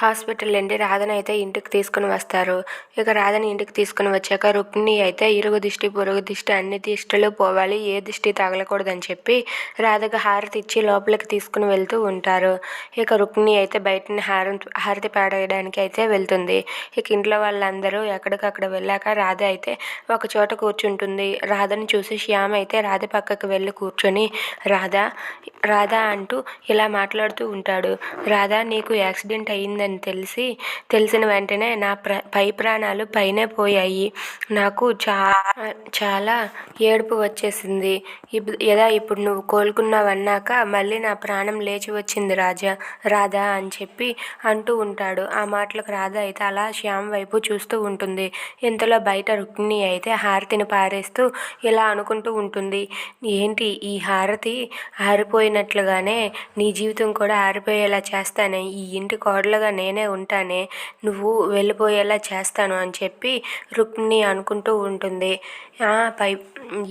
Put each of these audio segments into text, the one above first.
Hospital నుండి రాధని అయితే ఇంటికి తీసుకుని వస్తారు. ఇక రాధని ఇంటికి తీసుకుని వచ్చాక రుక్మిణి అయితే ఇరుగు దిష్టి పొరుగు దిష్టి అన్ని దిష్టిలు పోవాలి. ఏ దిష్టి తగలకూడదని చెప్పి రాధకు హారతి ఇచ్చి లోపలికి తీసుకుని వెళ్తూ ఉంటారు. ఇక రుక్మిణి అయితే బయటని హారం హారతి పాడేయడానికి అయితే వెళ్తుంది. ఇక ఇంట్లో వాళ్ళందరూ ఎక్కడికక్కడ వెళ్ళాక రాధ అయితే ఒక చోట కూర్చుంటుంది. రాధని చూసి శ్యామ అయితే రాధ పక్కకు వెళ్ళి కూర్చొని రాధ రాధ అంటూ ఇలా మాట్లాడుతూ ఉంటాడు. రాధ నీకు యాక్సిడెంట్ అయ్యిందని తెలిసి తెలిసిన వెంటనే నా ప్ర పై ప్రాణాలు పైనే పోయాయి. నాకు చా చాలా ఏడుపు వచ్చేసింది. ఎదా ఇప్పుడు నువ్వు కోలుకున్నావన్నాక మళ్ళీ నా ప్రాణం లేచి వచ్చింది రాజా రాధా అని చెప్పి అంటూ ఉంటాడు. ఆ మాటలకు రాధా అయితే అలా శ్యామ్ వైపు చూస్తూ ఉంటుంది. ఇంతలో బయట రుక్మిణి అయితే హారతిని పారేస్తూ ఇలా అనుకుంటూ ఉంటుంది. ఏంటి ఈ హారతి? ఆరిపోయినట్లుగానే నీ జీవితం కూడా ఆరిపోయేలా చేస్తానే. ఈ ఇంటి కోడలుగా నేనే ఉంటానే నువ్వు వెళ్ళిపోయేలా చేస్తాను అని చెప్పి రుక్మిణి అనుకుంటూ ఉంటుంది. పై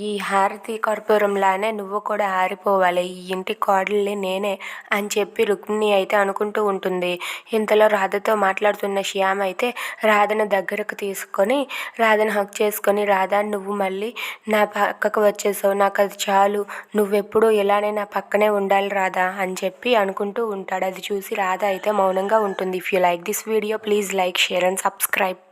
ఈ హారతి కర్పూరంలానే నువ్వు కూడా ఆరిపోవాలి ఈ ఇంటి కోడల్ని నేనే అని చెప్పి రుక్మిణి అయితే అనుకుంటూ ఉంటుంది. ఇంతలో రాధతో మాట్లాడుతున్న శ్యామ్ అయితే రాధను దగ్గరకు తీసుకొని రాధను హక్ చేసుకొని రాధా నువ్వు మళ్ళీ నా పక్కకు వచ్చేసావు నాకు అది చాలు నువ్వెప్పుడూ ఇలానే నా పక్కనే ఉండాలి రాధా అని చెప్పి అనుకుంటూ ఉంటాడు. అది చూసి రాధ అయితే మౌనంగా ఉంటుంది. if you like this video please like share and subscribe.